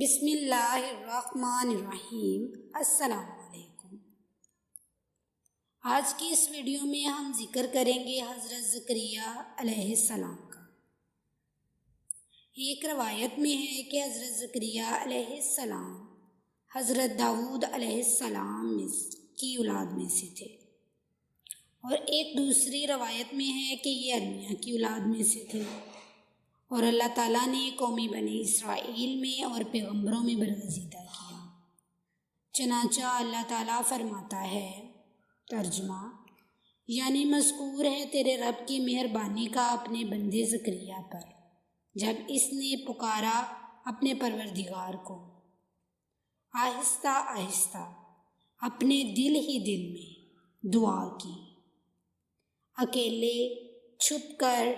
بسم اللہ الرحمن الرحیم۔ السلام علیکم۔ آج کی اس ویڈیو میں ہم ذکر کریں گے حضرت ذکریہ علیہ السلام کا۔ ایک روایت میں ہے کہ حضرت ذکریہ علیہ السلام حضرت داود علیہ السلام کی اولاد میں سے تھے۔ اور ایک دوسری روایت میں ہے کہ یہ ارمیہ کی اولاد میں سے تھے۔ اور اللہ تعالیٰ نے قومی بنی اسرائیل میں اور پیغمبروں میں برگزیدہ کیا۔ چنانچہ اللہ تعالیٰ فرماتا ہے، ترجمہ یعنی مذکور ہے تیرے رب کی مہربانی کا اپنے بندے ذکریہ پر، جب اس نے پکارا اپنے پروردگار کو۔ آہستہ آہستہ اپنے دل ہی دل میں دعا کی۔ اکیلے چھپ کر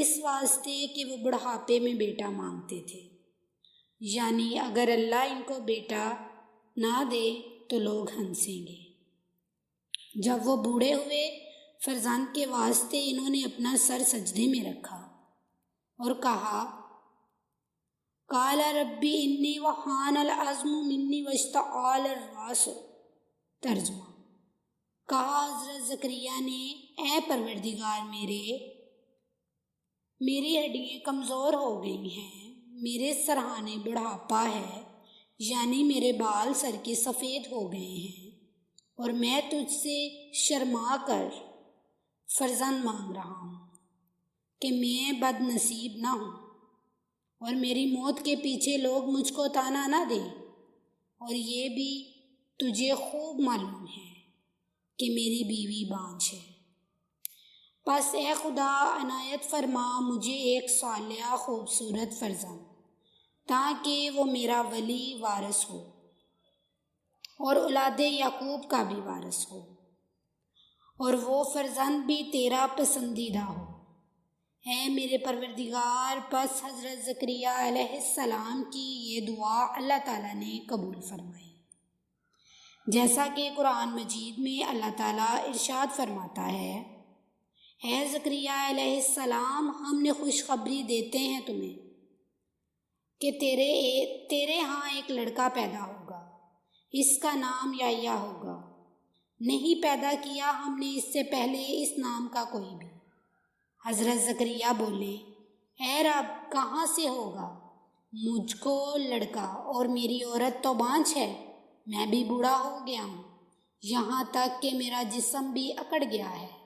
اس واسطے کہ وہ بڑھاپے میں بیٹا مانگتے تھے۔ یعنی اگر اللہ ان کو بیٹا نہ دے تو لوگ ہنسیں گے۔ جب وہ بوڑھے ہوئے فرزان کے واسطے انہوں نے اپنا سر سجدے میں رکھا اور کہا کالا ربی انی وحان العظم منی وشت آل الراس۔ ترجمہ، کہا، حضرت ذکریہ نے، اے پروردگار میرے میری ہڈیاں کمزور ہو گئی ہیں، میرے سرہانے بڑھاپا ہے یعنی میرے بال سر کے سفید ہو گئے ہیں، اور میں تجھ سے شرما کر فرزن مانگ رہا ہوں کہ میں بد نصیب نہ ہوں۔ اور میری موت کے پیچھے لوگ مجھ کو تانا نہ دیں۔ اور یہ بھی تجھے خوب معلوم ہے کہ میری بیوی بانچ ہے۔ پس اے خدا، عنایت فرما، مجھے ایک صالحہ خوبصورت فرزند، تاکہ وہ میرا ولی وارث ہو اور اولاد یعقوب کا بھی وارث ہو اور وہ فرزند بھی تیرا پسندیدہ ہو۔ اے میرے پروردگار، پس حضرت ذکریہ علیہ السلام کی یہ دعا اللہ تعالیٰ نے قبول فرمائی۔ جیسا کہ قرآن مجید میں اللہ تعالیٰ ارشاد فرماتا ہے اے ذکریہ علیہ السلام، ہم نے خوشخبری دیتے ہیں تمہیں کہ تیرے تیرے ہاں ایک لڑکا پیدا ہوگا، اس کا نام یا ہوگا۔ نہیں پیدا کیا ہم نے اس سے پہلے اس نام کا کوئی بھی۔ حضرت ذکریہ بولے، اے رب، کہاں سے ہوگا؟ مجھ کو لڑکا اور میری عورت تو بانچ ہے، میں بھی بوڑھا ہو گیا ہوں، یہاں تک کہ میرا جسم بھی اکڑ گیا ہے۔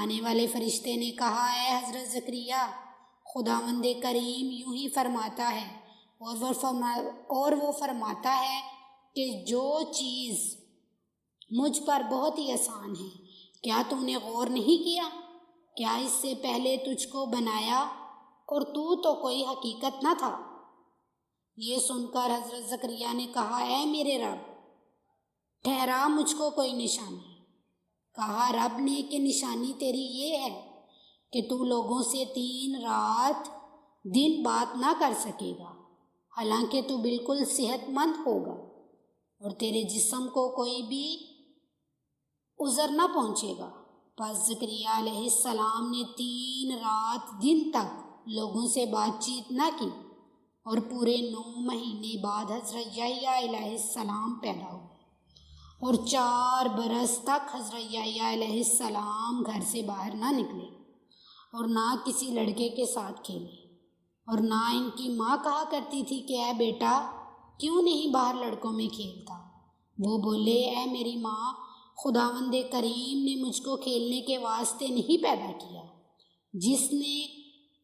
آنے والے فرشتے نے کہا ہے حضرت ذکریہ خدا مند کریم یوں ہی فرماتا ہے، اور وہ فرما، اور وہ فرماتا ہے کہ جو چیز مجھ پر بہت ہی آسان ہے، کیا تم نے غور نہیں کیا؟ کیا اس سے پہلے تجھ کو بنایا اور تو تو کوئی حقیقت نہ تھا؟ یہ سن کر حضرت ذکریہ نے کہا، اے میرے رب، ٹھہرا، مجھ کو کوئی نشانی۔ کہا، رب نے، کہ نشانی تیری یہ ہے کہ تو لوگوں سے تین رات دن بات نہ کر سکے گا۔ حالانکہ تو بالکل صحت مند ہوگا اور تیرے جسم کو کوئی بھی عذر نہ پہنچے گا۔ پس ذکریہ علیہ السلام نے تین رات دن تک لوگوں سے بات چیت نہ کی اور پورے نو مہینے بعد حضرت علیہ السلام پیدا ہوئے۔ اور چار برس تک حضرت علیہ السلام گھر سے باہر نہ نکلے اور نہ کسی لڑکے کے ساتھ کھیلے اور نہ ان کی ماں کہا کرتی تھی کہ اے بیٹا، کیوں نہیں باہر لڑکوں میں کھیلتا؟ وہ بولے، اے میری ماں، خداوند کریم نے مجھ کو کھیلنے کے واسطے نہیں پیدا کیا۔ جس نے،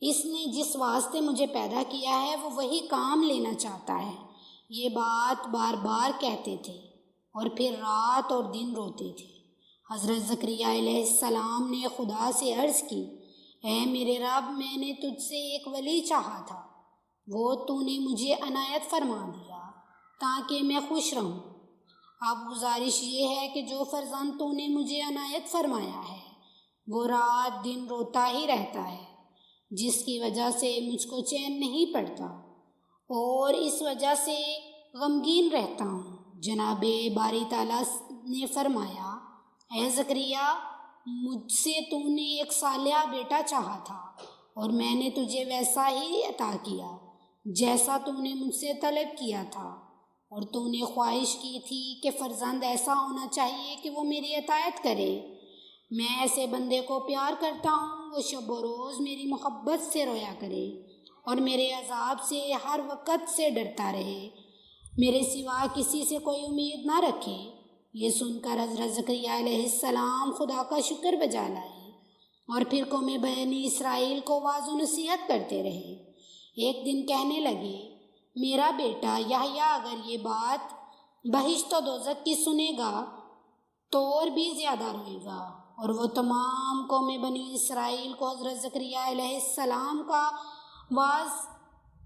اس نے جس واسطے مجھے پیدا کیا ہے، وہ وہی کام لینا چاہتا ہے۔ یہ بات بار بار کہتے تھے۔ اور پھر رات اور دن روتے تھے حضرت ذکریہ علیہ السلام نے خدا سے عرض کی، اے میرے رب، میں نے تجھ سے ایک ولی چاہا تھا۔ وہ تو نے مجھے عنایت فرما دیا تاکہ میں خوش رہوں۔ اب گزارش یہ ہے کہ جو فرزند تو نے مجھے عنایت فرمایا ہے، وہ رات دن روتا ہی رہتا ہے، جس کی وجہ سے مجھ کو چین نہیں پڑتا اور اس وجہ سے غمگین رہتا ہوں۔ جناب باری تعالیٰ نے فرمایا، اے ذکریہ مجھ سے تو نے ایک سالیہ بیٹا چاہا تھا اور میں نے تجھے ویسا ہی عطا کیا جیسا تو نے مجھ سے طلب کیا تھا اور تو نے خواہش کی تھی کہ فرزند ایسا ہونا چاہیے کہ وہ میری عطایت کرے۔ میں ایسے بندے کو پیار کرتا ہوں، وہ شب و روز میری محبت سے رویا کرے اور میرے عذاب سے ہر وقت سے ڈرتا رہے۔ میرے سوا کسی سے کوئی امید نہ رکھے۔ یہ سن کر حضرت ذکریہ علیہ السلام خدا کا شکر بجا لائے اور پھر قوم بینی اسرائیل کو واض و نصیحت کرتے رہے۔ ایک دن کہنے لگے، میرا بیٹا یا اگر یہ بات بہشت و دوزک کی سنے گا تو اور بھی زیادہ روئے گا۔ اور وہ تمام قوم بنی اسرائیل کو حضرت ذکریہ علیہ السلام کا واز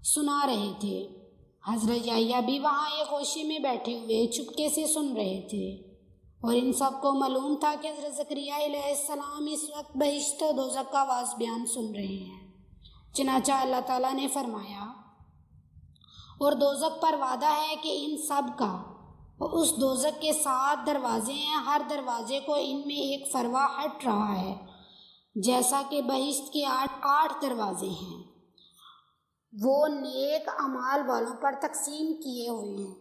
سنا رہے تھے۔ حضرت یا بھی وہاں ایک خوشی میں بیٹھے ہوئے چپکے سے سن رہے تھے اور ان سب کو معلوم تھا کہ حضرت ذکریہ علیہ السلام اس وقت بہشت و دوزک کا واز بیان سن رہے ہیں۔ چنانچہ اللہ تعالیٰ نے فرمایا، اور دوزک پر وعدہ ہے کہ ان سب کا اس دوزک کے سات دروازے ہیں، ہر دروازے کو ان میں ایک فروا ہٹ رہا ہے، جیسا کہ بہشت کے آٹھ آٹھ دروازے ہیں۔ وہ نیک امال والوں پر تقسیم کیے ہوئے ہیں۔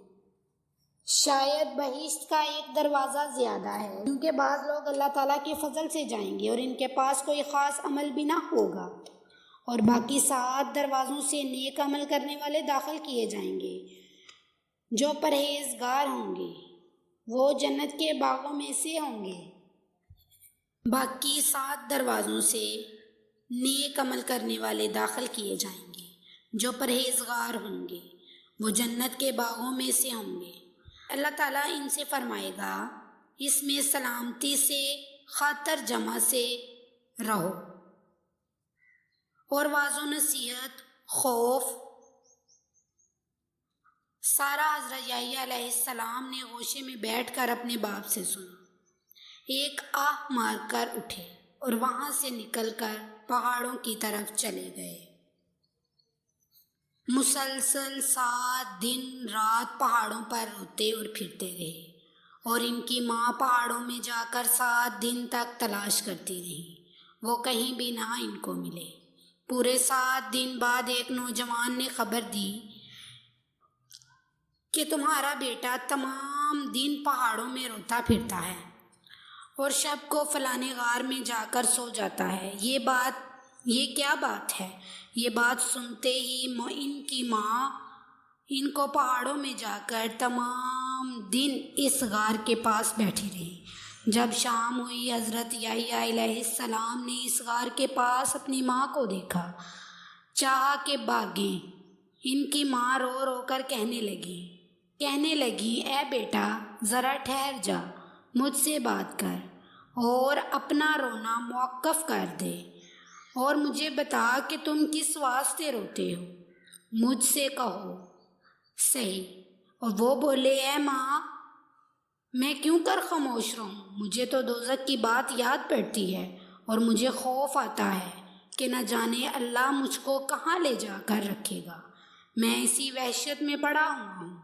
شاید بہشت کا ایک دروازہ زیادہ ہے، کیونکہ بعض لوگ اللہ تعالیٰ کے فضل سے جائیں گے اور ان کے پاس کوئی خاص عمل بھی نہ ہوگا۔ اور باقی سات دروازوں سے نیک عمل کرنے والے داخل کیے جائیں گے، جو پرہیزگار ہوں گے۔ وہ جنت کے باغوں میں سے ہوں گے۔ باقی سات دروازوں سے نیک عمل کرنے والے داخل کیے جائیں گے۔ جو پرہیزگار ہوں گے، وہ جنت کے باغوں میں سے ہوں گے۔ اللہ تعالیٰ ان سے فرمائے گا، اس میں سلامتی سے، خاطر جمع سے رہو۔ اور واض و نصیحت، خوف۔ سارا حضرت علیہ السلام نے گوشے میں بیٹھ کر اپنے باپ سے سنا۔ ایک آہ مار کر اٹھے اور وہاں سے نکل کر پہاڑوں کی طرف چلے گئے۔ مسلسل سات دن رات پہاڑوں پر روتے اور پھرتے رہے اور ان کی ماں پہاڑوں میں جا کر سات دن تک تلاش کرتی رہی۔ وہ کہیں بھی نہ ان کو ملے۔ پورے سات دن بعد ایک نوجوان نے خبر دی کہ تمہارا بیٹا تمام دن پہاڑوں میں روتا پھرتا ہے اور شب کو فلانے غار میں جا کر سو جاتا ہے۔ یہ بات یہ کیا بات ہے؟ یہ بات سنتے ہی ان کی ماں، ان کو پہاڑوں میں جا کر تمام دن اس غار کے پاس بیٹھی رہی۔ جب شام ہوئی، حضرت علیہ السلام نے اس غار کے پاس اپنی ماں کو دیکھا۔ چاہا کہ باغیں، ان کی ماں رو رو کر کہنے لگی۔ کہنے لگی، اے بیٹا، ذرا ٹھہر جا، مجھ سے بات کر اور اپنا رونا موقف کر دے۔ اور مجھے بتا کہ تم کس واسطے روتے ہو؟ مجھ سے کہو۔ صحیح۔ اور وہ بولے، اے ماں، میں کیوں کر خاموش رہوں؟ مجھے تو دوزک کی بات یاد پڑتی ہے اور مجھے خوف آتا ہے کہ نہ جانے اللہ مجھ کو کہاں لے جا کر رکھے گا۔ میں اسی وحشت میں پڑا ہوا ہوں۔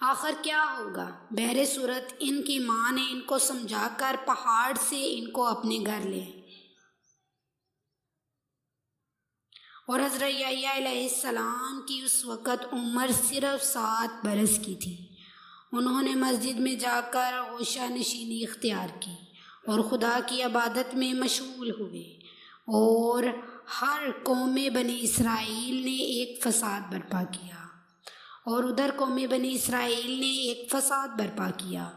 آخر کیا ہوگا؟ بہر صورت ان کی ماں نے ان کو سمجھا کر پہاڑ سے ان کو اپنے گھر لے اور حضرت علیہ السلام کی اس وقت عمر صرف سات برس کی تھی۔ انہوں نے مسجد میں جا کر غوشہ نشینی اختیار کی اور خدا کی عبادت میں مشغول ہوئے۔ اور ہر قوم بنی اسرائیل نے ایک فساد برپا کیا۔ اور ادھر قوم بنی اسرائیل نے ایک فساد برپا کیا۔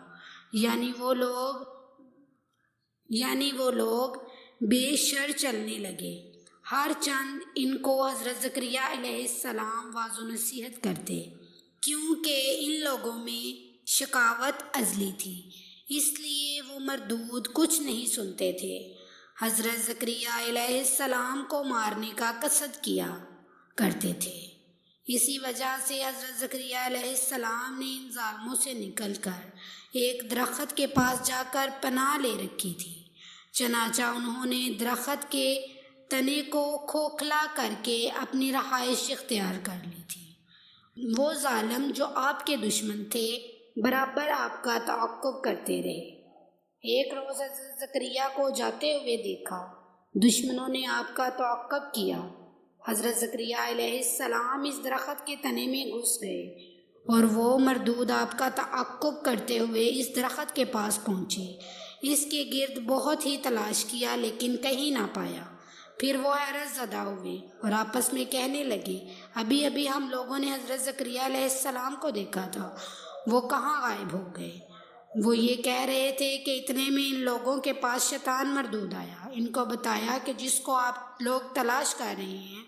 یعنی وہ لوگ یعنی وہ لوگ بے شر چلنے لگے۔ ہر چند ان کو حضرت ذکریہ علیہ السلام واض و نصیحت کرتے، کیونکہ ان لوگوں میں شکاوت ازلی تھی، اس لیے وہ مردود کچھ نہیں سنتے تھے۔ حضرت ذکریہ علیہ السلام کو مارنے کا قصد کیا کرتے تھے۔ اسی وجہ سے حضرت ذکریہ علیہ السلام نے ان ظالموں سے نکل کر ایک درخت کے پاس جا کر پناہ لے رکھی تھی۔ چنانچہ انہوں نے درخت کے تنے کو کھوکھلا کر کے اپنی رہائش اختیار کر لی تھی۔ وہ ظالم جو آپ کے دشمن تھے، برابر آپ کا تعقب کرتے رہے۔ ایک روز ذکریہ کو جاتے ہوئے دیکھا، دشمنوں نے آپ کا توقع کیا۔ حضرت ذکریہ علیہ السلام اس درخت کے تنے میں گھس گئے اور وہ مردود آپ کا تعقب کرتے ہوئے اس درخت کے پاس پہنچے۔ اس کے گرد بہت ہی تلاش کیا، لیکن کہیں نہ پایا۔ پھر وہ حیرت زدہ ہوئے اور آپس میں کہنے لگے، ابھی ابھی ہم لوگوں نے حضرت ذکریہ علیہ السلام کو دیکھا تھا، وہ کہاں غائب ہو گئے؟ وہ یہ کہہ رہے تھے کہ اتنے میں ان لوگوں کے پاس شیطان مردود آیا، ان کو بتایا کہ جس کو آپ لوگ تلاش کر رہے ہیں،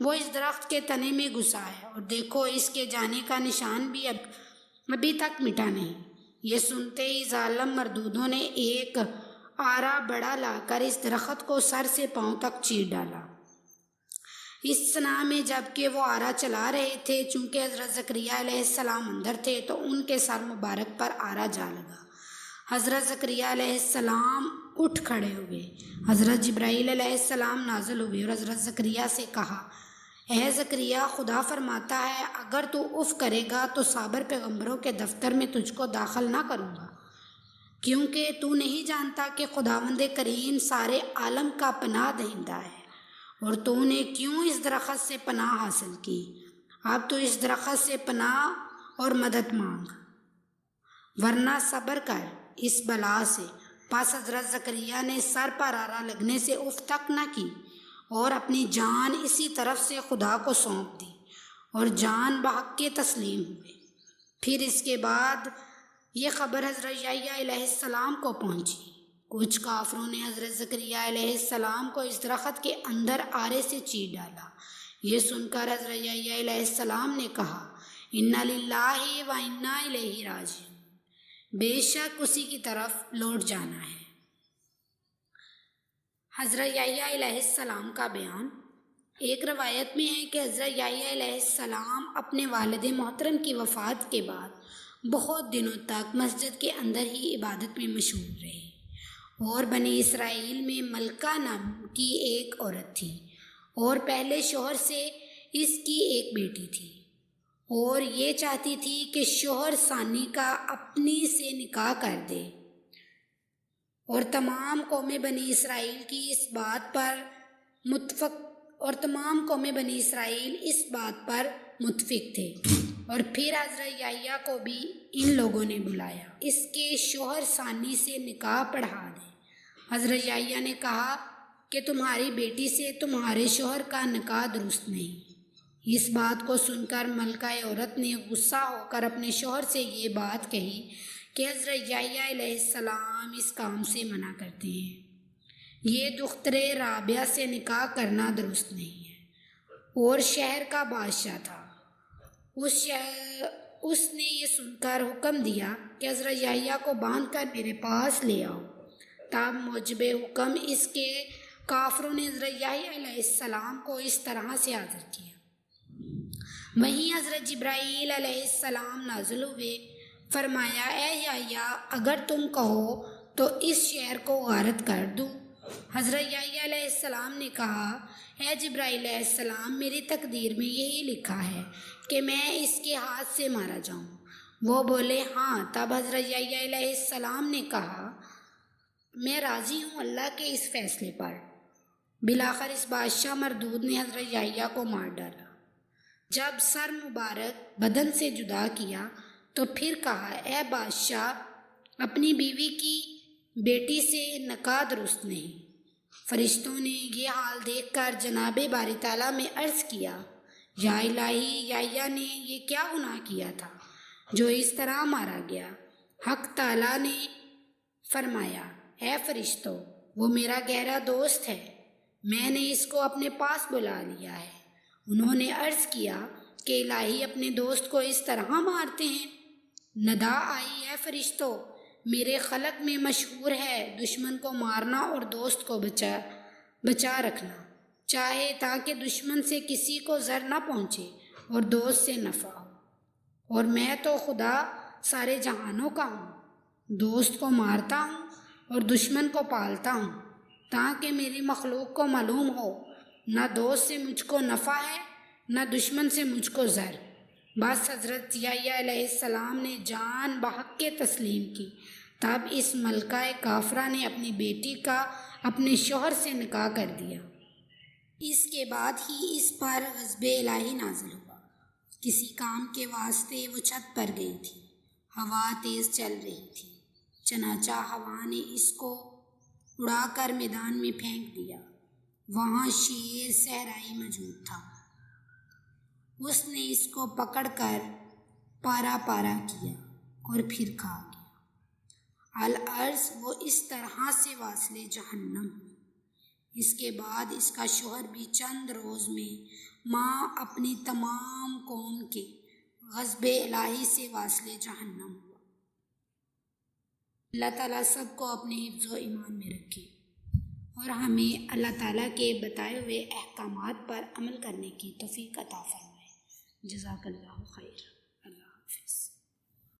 وہ اس درخت کے تنے میں گھسا ہے۔ اور دیکھو، اس کے جانے کا نشان بھی اب، ابھی تک مٹا نہیں۔ یہ سنتے ہی ظالم مردودوں نے ایک آرا بڑا لا کر اس درخت کو سر سے پاؤں تک چیر ڈالا۔ اس صنع میں جبکہ وہ آرا چلا رہے تھے، چونکہ حضرت ذکریہ علیہ السلام اندر تھے، تو ان کے سر مبارک پر آرا جا لگا۔ حضرت ذکریہ علیہ السلام اٹھ کھڑے ہوئے۔ حضرت جبرائیل علیہ السلام نازل ہوئے اور حضرت ذکریہ سے کہا، اے ذکریہ خدا فرماتا ہے، اگر تو اف کرے گا تو صابر پیغمبروں کے دفتر میں تجھ کو داخل نہ کروں گا۔ کیونکہ تو نہیں جانتا کہ خداوند کریم سارے عالم کا پناہ دہندہ ہے، اور تو نے کیوں اس درخت سے پناہ حاصل کی؟ اب تو اس درخت سے پناہ اور مدد مانگ۔ ورنہ صبر کر، اس بلا سے۔ پاس حضرت ذکریہ نے سر پر آرا لگنے سے اف تک نہ کی، اور اپنی جان اسی طرف سے خدا کو سونپ دی، اور جان بحق کے تسلیم ہوئے۔ پھر اس کے بعد یہ خبر حضرت علیہ السلام کو پہنچی۔ کچھ کافروں نے حضرت ذکریہ علیہ السلام کو اس درخت کے اندر آرے سے چیر ڈالا۔ یہ سن کر حضرت علیہ السلام نے کہا انا للہ و انا الیہ راج بے شک اسی کی طرف لوٹ جانا ہے۔ حضرت علیہ السلام کا بیان۔ ایک روایت میں ہے کہ حضرت علیہ السلام اپنے والد محترم کی وفات کے بعد بہت دنوں تک مسجد کے اندر ہی عبادت میں مشہور رہے۔ اور بنی اسرائیل میں ملکہ نام کی ایک عورت تھی اور پہلے شوہر سے اس کی ایک بیٹی تھی۔ اور یہ چاہتی تھی کہ شوہر ثانی کا اپنی سے نکاح کر دے۔ اور تمام قوم بنی اسرائیل کی اس بات پر متفق اور تمام قوم بنی اسرائیل اس بات پر متفق تھے۔ اور پھر حضرت یحییٰ کو بھی ان لوگوں نے بلایا۔ اس کے شوہر ثانی سے نکاح پڑھا دے حضرت یحییٰ نے کہا کہ تمہاری بیٹی سے تمہارے شوہر کا نکاح درست نہیں۔ اس بات کو سن کر ملکہ عورت نے غصہ ہو کر اپنے شوہر سے یہ بات کہی کہ حضرت یحییٰ علیہ السلام اس کام سے منع کرتے ہیں۔ یہ دختر رابعہ سے نکاح کرنا درست نہیں ہے۔ اور شہر کا بادشاہ تھا۔ اس اس نے یہ سن کر حکم دیا کہ حضرت یحییٰ کو باندھ کر میرے پاس لے آؤ۔ تب موجب حکم اس کے کافروں نے حضرت علیہ السلام کو اس طرح سے حاضر کیا۔ وہیں حضرت جبرائیل علیہ السلام نازل ہوئے۔ فرمایا، اے یا اگر تم کہو تو اس شعر کو غارت کر دوں۔ حضرت علیہ السلام نے کہا، اے جبرائیل علیہ السلام میری تقدیر میں یہی لکھا ہے کہ میں اس کے ہاتھ سے مارا جاؤں۔ وہ بولے ہاں۔ تب حضرت علیہ السلام نے کہا، میں راضی ہوں اللہ کے اس فیصلے پر۔ بلاخر اس بادشاہ مردود نے حضرت یحییٰ کو مار ڈالا۔ جب سر مبارک بدن سے جدا کیا، تو پھر کہا، اے بادشاہ، اپنی بیوی کی بیٹی سے نکاح درست نہیں۔ فرشتوں نے یہ حال دیکھ کر جناب باری تعالیٰ میں عرض کیا، یا الہی یحییٰ نے یہ کیا گناہ کیا تھا؟ جو اس طرح مارا گیا۔ حق تعالیٰ نے فرمایا، اے فرشتوں، وہ میرا گہرا دوست ہے۔ میں نے اس کو اپنے پاس بلا لیا ہے۔ انہوں نے عرض کیا کہ الہی اپنے دوست کو اس طرح مارتے ہیں۔ ندا آئی ہے فرشتوں میرے خلق میں مشہور ہے دشمن کو مارنا اور دوست کو بچا بچا رکھنا۔ چاہے تاکہ دشمن سے کسی کو زر نہ پہنچے اور دوست سے نفع۔ ہو اور میں تو خدا سارے جہانوں کا ہوں۔ دوست کو مارتا ہوں اور دشمن کو پالتا ہوں، تاکہ میری مخلوق کو معلوم ہو۔ نہ دوست سے مجھ کو نفع ہے، نہ دشمن سے مجھ کو زر۔ بس حضرت علیہ السلام نے جان بحق کے تسلیم کی۔ تب اس ملکہ کافرہ نے اپنی بیٹی کا اپنے شوہر سے نکاح کر دیا۔ اس کے بعد ہی اس پر غزب الہی نازل ہوا۔ کسی کام کے واسطے وہ چھت پر گئی تھی۔ ہوا تیز چل رہی تھی۔ چنانچہ ہوا نے اس کو اڑا کر میدان میں پھینک دیا۔ وہاں شیر صحرائی موجود تھا۔ اس نے اس کو پکڑ کر پارا پارا کیا اور پھر کھا گیا۔ العرض وہ اس طرح سے واصل جہنم۔ اس کے بعد اس کا شوہر بھی چند روز میں ماں اپنی تمام قوم کے غصب الہی سے واصل جہنم ہوا۔ اللہ تعالیٰ سب کو اپنے حفظ و ایمان میں رکھے اور ہمیں اللہ تعالیٰ کے بتائے ہوئے احکامات پر عمل کرنے کی توفیق عطا فرمائے۔ جزاك الله خير.